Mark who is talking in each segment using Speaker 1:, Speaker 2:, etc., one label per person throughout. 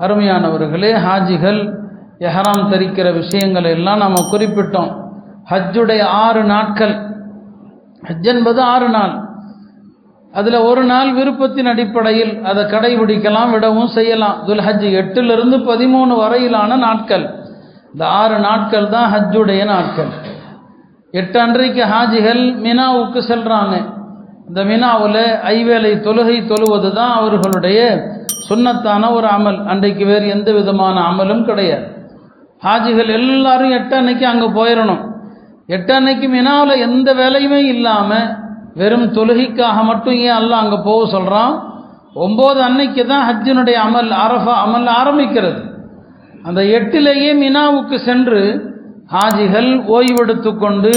Speaker 1: அருமையானவர்களே ஹாஜிகள் எஹராம் தரிக்கிற விஷயங்களை எல்லாம் நாம் குறிப்பிட்டோம். ஹஜ்ஜுடைய ஆறு நாட்கள். ஹஜ் என்பது ஆறு நாள். அதில் ஒரு நாள் விருப்பத்தின் அடிப்படையில் அதை கடைபிடிக்கலாம் விடவும் செய்யலாம். துல் ஹஜ் எட்டிலிருந்து பதிமூணு வரையிலான நாட்கள். இந்த ஆறு நாட்கள் தான் ஹஜ்ஜுடைய நாட்கள். எட்டு அன்றைக்கு ஹாஜிகள் மினாவுக்கு செல்கிறாங்க இந்த மினாவில் ஐவேளை தொழுகை தொழுவது தான் அவர்களுடைய சுண்ணத்தான ஒரு அமல். அன்றைக்கு வேறு எந்த விதமான அமலும் கிடையாது. ஹாஜிகள் எல்லாரும் எட்டு அன்னைக்கு அங்கே போயிடணும் எட்டு அன்னைக்கு மினாவில் எந்த வேலையுமே இல்லாமல் வெறும் தொழுகைக்காக மட்டும் ஏன் அல்ல அங்கே போக சொல்கிறான் ஒம்பது அன்னைக்கு தான் ஹஜ்ஜினுடைய அமல் அரஃபா அமல் ஆரம்பிக்கிறது. அந்த எட்டிலேயே மினாவுக்கு சென்று ஹாஜிகள் ஓய்வெடுத்து கொண்டு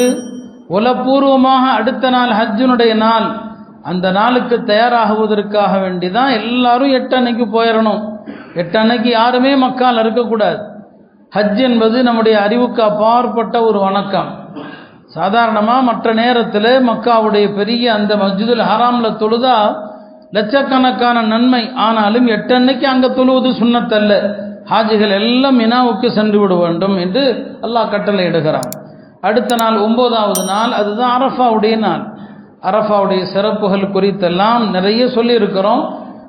Speaker 1: உலப்பூர்வமாக அடுத்த நாள் ஹஜ்ஜினுடைய நாள் அந்த நாளுக்கு தயாராகுவதற்காக வேண்டி தான் எல்லாரும் எட்டு அன்னைக்கு போயிடணும் எட்டு அன்னைக்கு யாருமே மக்கால் இருக்கக்கூடாது. ஹஜ் என்பது நம்முடைய அறிவுக்கு அப்பாற்பட்ட ஒரு வணக்கம். சாதாரணமாக மற்ற நேரத்தில் மக்காவுடைய பெரிய அந்த மஸ்ஜிதுல் ஹராமில் தொழுதா லட்சக்கணக்கான நன்மை. ஆனாலும் எட்டு அன்னைக்கு அங்கே தொழுவது சுண்ணத்தல்ல. ஹாஜிகள் எல்லாம் மினாவுக்கு சென்று விட வேண்டும் என்று அல்லாஹ் கட்டளை இடுகிறான். அடுத்த நாள் ஒன்பதாவது நாள் அதுதான் அரஃபாவுடைய நாள். அரஃபாவுடைய சிறப்புகள் குறித்தெல்லாம் நிறைய சொல்லியிருக்கிறோம்.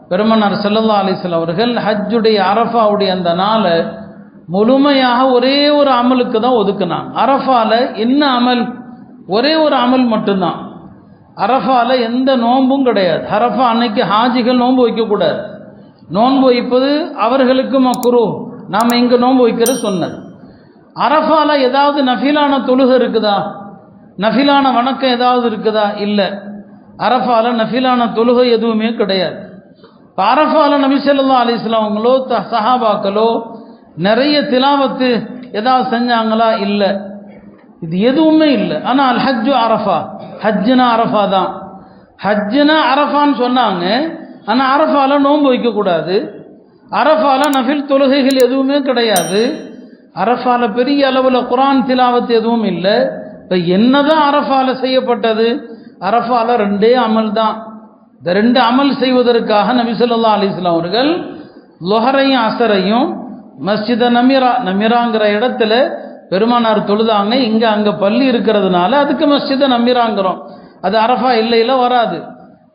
Speaker 1: பெருமனார் செல்லல்லா அலிஸ்லாம் அவர்கள் ஹஜ்ஜுடைய அரஃபாவுடைய அந்த நாளை முழுமையாக ஒரே ஒரு அமலுக்கு தான் ஒதுக்குனான் அரஃபால என்ன அமல்? ஒரே ஒரு அமல் மட்டும்தான். அரஃபால எந்த நோன்பும் கிடையாது. அரஃபா அன்னைக்கு ஹாஜிகள் நோன்பு வைக்கக்கூடாது. நோன்பு வைப்பது அவர்களுக்கு மக்குரு நாம் இங்கே நோன்பு வைக்கிறது சொன்னது. அரஃபால ஏதாவது நஃபீலான தொழுகை இருக்குதா? நஃபிலான வணக்கம் ஏதாவது இருக்குதா? இல்லை. அரஃபால நஃபிலான தொழுகை எதுவுமே கிடையாது. இப்போ அரஃபால நபிசல்லா அலிஸ்லாமங்களோ த சஹாபாக்களோ நிறைய திலாவத்து ஏதாவது செஞ்சாங்களா? இல்லை. இது எதுவுமே இல்லை. ஆனால் ஹஜ்ஜு அரஃபா. ஹஜ்ஜுனா அரஃபா தான். ஹஜ்ஜுனா அரஃபான்னு சொன்னாங்க. ஆனால் அரஃபால நோன்பு வைக்கக்கூடாது. அரஃபால நஃபில் தொழுகைகள் எதுவுமே கிடையாது. அரஃபால பெரிய அளவில் குரான் திலாவத்து எதுவும் இல்லை. இப்போ என்னதான் அரஃபால செய்யப்பட்டது? அரஃபால ரெண்டே அமல் தான். இந்த ரெண்டு அமல் செய்வதற்காக நபி சொல்லா அலிஸ்லாம் அவர்கள் லொஹரையும் அசரையும் மஸ்ஜித நமிரா நமிராங்கிற இடத்துல பெருமானார் தொழுதாங்க. இங்கே அங்கே பள்ளி இருக்கிறதுனால அதுக்கு மஸ்ஜித நமிராங்கிறோம். அது அரஃபா இல்லையில வராது.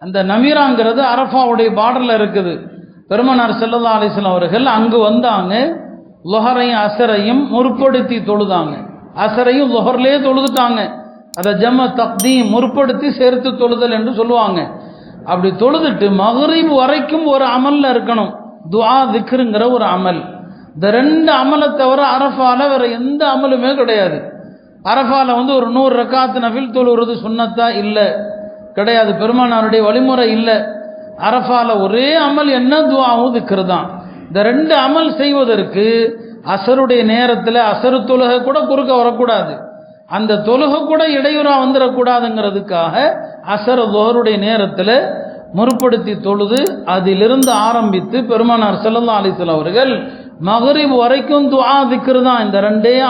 Speaker 1: அந்த நமீராங்கிறது அரஃபாவுடைய பார்டரில் இருக்குது. பெருமனார் செல்லல்லா அலிஸ்லாம் அவர்கள் அங்கு வந்தாங்க. லொஹரையும் அசரையும் முற்படுத்தி தொழுதாங்க. அசரையும் லொஹர்லேயே தொழுதுட்டாங்க. அதை ஜம தக்தீம் முற்படுத்தி சேர்த்து தொழுதல் என்று சொல்லுவாங்க. அப்படி தொழுதுட்டு மகரீப் வரைக்கும் ஒரு அமலில் இருக்கணும். துவா திக்ருங்கிற ஒரு அமல். இந்த ரெண்டு அமலை தவிர அரஃபால வேற எந்த அமலுமே கிடையாது. அரஃபால வந்து ஒரு நூறு ரக்காத்து நஃபில் தொழுகிறது சுண்ணத்தா இல்லை. கிடையாது. பெருமானாருடைய வழிமுறை இல்லை. அரஃபால ஒரே அமல் என்ன? துவாவும் திக்ருதான். இந்த ரெண்டு அமல் செய்வதற்கு அசருடைய நேரத்தில் அசரு தொழுகை கூட குறுக்க வரக்கூடாது. அந்த தொழுகை கூட இடையூறாக வந்துடக்கூடாதுங்கிறதுக்காக அசர தோருடைய நேரத்தில் முற்படுத்தி தொழுது அதிலிருந்து ஆரம்பித்து பெருமானார் செல்லல்லா அலிசல் அவர்கள் மகரிப் வரைக்கும் துவா திக்ரு தான் இந்த ரெண்டே